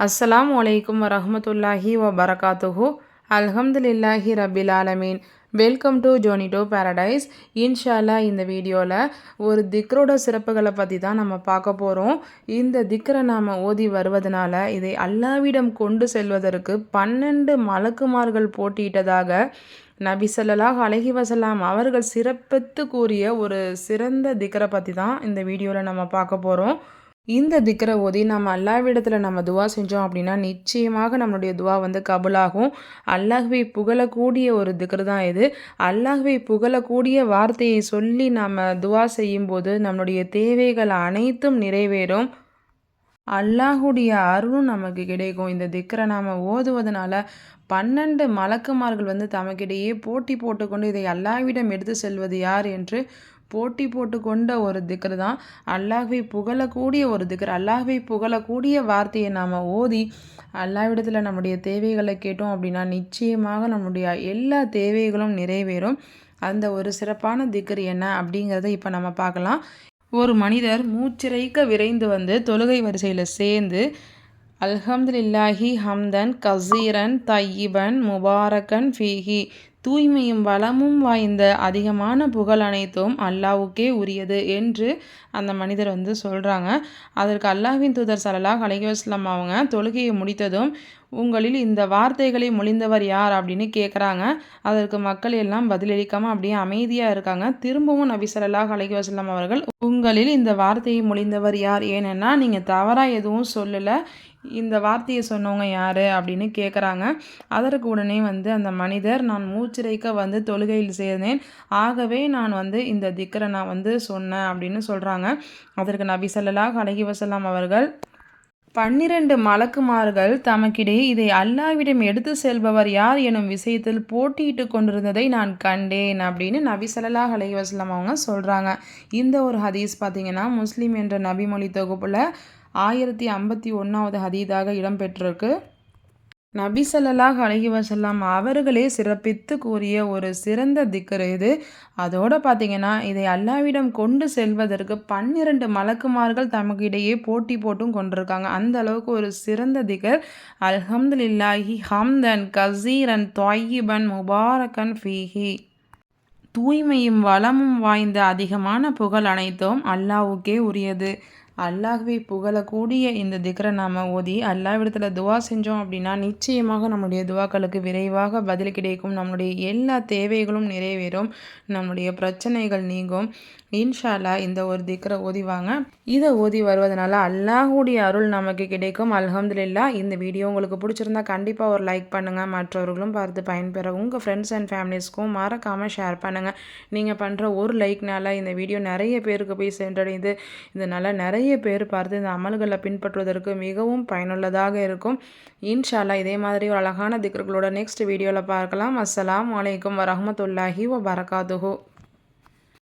அஸ்ஸலாம் வலைக்கம் வரமத்துல்லாஹி வ பரகாத்துஹு அல்ஹம்துலில்லாஹி ரபில் ஆலமீன். வெல்கம் டு ஜோனிடோ பேரடைஸ் இன்ஷால்லா இந்த வீடியோவில் ஒரு திக்ரோட சிறப்புகளை பற்றி தான் நம்ம பார்க்க போகிறோம் இந்த திக்ரை நாம் ஓதி வருவதனால இதை அல்லாவிடம் கொண்டு செல்வதற்கு பன்னெண்டு மலக்குமார்கள் போட்டியிட்டதாக நபி ஸல்லல்லாஹு அலைஹி வசலாம் அவர்கள் சிறப்பித்து கூறிய ஒரு சிறந்த திக்ரை பற்றி தான் இந்த வீடியோவில் நம்ம பார்க்க போகிறோம் இந்த திக்கரை ஓதி நம்ம அல்லாவிடத்தில் நம்ம துவா செஞ்சோம் அப்படின்னா நிச்சயமாக நம்மளுடைய துவா வந்து கபுலாகும். அல்லாஹ்வை புகழக்கூடிய ஒரு திக்கர் தான் இது. அல்லாஹ்வை புகழக்கூடிய வார்த்தையை சொல்லி நம்ம துவா செய்யும்போது நம்மளுடைய தேவைகள் அனைத்தும் நிறைவேறும். அல்லாஹுடைய அருளும் நமக்கு கிடைக்கும். இந்த திக்கரை நாம் ஓதுவதனால பன்னெண்டு மலக்குமார்கள் வந்து தமக்கிடையே போட்டி போட்டுக்கொண்டு இதை அல்லாவிடம் எடுத்து செல்வது யார் என்று போட்டி போட்டு கொண்ட ஒரு திக்ரு தான். அல்லாஹ்வை புகழக்கூடிய ஒரு திக்ரு அல்லாஹ்வை புகழக்கூடிய வார்த்தையை நாம் ஓதி அல்லாவிடத்தில் நம்முடைய தேவைகளை கேட்டோம் அப்படின்னா நிச்சயமாக நம்முடைய எல்லா தேவைகளும் நிறைவேறும். அந்த ஒரு சிறப்பான திக்ரு என்ன அப்படிங்கிறத இப்போ நம்ம பார்க்கலாம். ஒரு மனிதர் மூச்சிறைக்க விரைந்து வந்து தொழுகை வரிசையில் சேர்ந்து அல்ஹம்துலில்லாஹி ஹம்தன் கசீரன் தையிபன் முபாரக்கன் ஃபீஹி தூய்மையும் வளமும் வாய்ந்த அதிகமான புகழ் அனைத்தும் அல்லாவுக்கே உரியது என்று அந்த மனிதர் வந்து சொல்கிறாங்க அதற்கு அல்லாஹின் தூதர் சலலாஹ் அலைஹிவஸ்லாம் அவங்க தொழுகையை முடித்ததும் உங்களில் இந்த வார்த்தைகளை மொழிந்தவர் யார்? அப்படின்னு கேட்குறாங்க அதற்கு மக்கள் எல்லாம் பதிலளிக்காமல் அப்படியே அமைதியாக இருக்காங்க. திரும்பவும் நபி சல்லாஹ் அலைஹி வசல்லாம் அவர்கள் உங்களில் இந்த வார்த்தையை மொழிந்தவர் யார்? ஏனென்னா நீங்கள் தவறாக எதுவும் சொல்லலை. இந்த வார்த்தையை சொன்னவங்க யார்? அப்படின்னு கேட்குறாங்க அதற்கு உடனே வந்து அந்த மனிதர் நான் மூச்சிறைக்க வந்து தொழுகையில் சேர்ந்தேன். ஆகவே நான் வந்து இந்த திக்கரை நான் வந்து சொன்னேன் அப்படின்னு சொல்கிறாங்க அதற்கு நபி சல்லாஹ் அலஹி வசல்லாம் அவர்கள் பன்னிரண்டு மலக்குமார்கள் தமக்கிடையே இதை அல்லாவிடம் எடுத்து செல்பவர் யார் எனும் விஷயத்தில் போட்டியிட்டு கொண்டிருந்ததை நான் கண்டேன் அப்படின்னு நபி சல்லாஹ் அலைவாஸ்லாம் அவங்க சொல்கிறாங்க இந்த ஒரு ஹதீஸ் பார்த்திங்கன்னா முஸ்லீம் என்ற நபிமொழி தொகுப்பில் ஆயிரத்தி ஐம்பத்தி ஒன்றாவது ஹதீதாக இடம்பெற்றிருக்கு. நபி சல்லாஹ் அலஹி வசல்லாம் அவர்களே சிறப்பித்து கூறிய ஒரு சிறந்த திக்கர் இது. அதோடு பார்த்தீங்கன்னா இதை அல்லாவிடம் கொண்டு செல்வதற்கு பன்னிரண்டு மலக்குமார்கள் தமக்கு இடையே போட்டி போட்டும் கொண்டிருக்காங்க. அந்த அளவுக்கு ஒரு சிறந்த திக்கர் அல்ஹம்துலில்லாஹி ஹம்தன் கசீரன் தொய்யிபன் முபாரக்கன் ஃபீஹி. தூய்மையும் வளமும் வாய்ந்த அதிகமான புகழ் அனைத்தும் அல்லாவுக்கே உரியது. அல்லாஹ்வை புகழக்கூடிய இந்த திக்ர நாம் ஓதி அல்லாவிடத்தில் துவா செஞ்சோம் அப்படின்னா நிச்சயமாக நம்முடைய துவாக்களுக்கு விரைவாக பதில் கிடைக்கும். நம்முடைய எல்லா தேவைகளும் நிறைவேறும். நம்முடைய பிரச்சனைகள் நீங்கும். இன்ஷாலா இந்த ஒரு திக்கரை ஓதிவாங்க இதை ஓதி வருவதனால அல்லாஹுடைய அருள் நமக்கு கிடைக்கும். அலமதுல்லா இந்த வீடியோ உங்களுக்கு பிடிச்சிருந்தா கண்டிப்பாக ஒரு லைக் பண்ணுங்கள் மற்றவர்களும் பார்த்து பயன்பெற உங்கள் ஃப்ரெண்ட்ஸ் அண்ட் ஃபேமிலிஸ்க்கும் மறக்காமல் ஷேர் பண்ணுங்கள் நீங்கள் பண்ணுற ஒரு லைக்னால இந்த வீடியோ நிறைய பேருக்கு போய் சென்றடைந்து இதனால் நிறைய பேர் பார்த்து இந்த அமல்களை பின்பற்றுவதற்கு மிகவும் பயனுள்ளதாக இருக்கும். இன்ஷால்லா இதே மாதிரி ஒரு அழகான திக்ர்களோட நெக்ஸ்ட் வீடியோவில் பார்க்கலாம். அஸ்லாம் வலைக்கம் வரமத்துல்லாஹி வ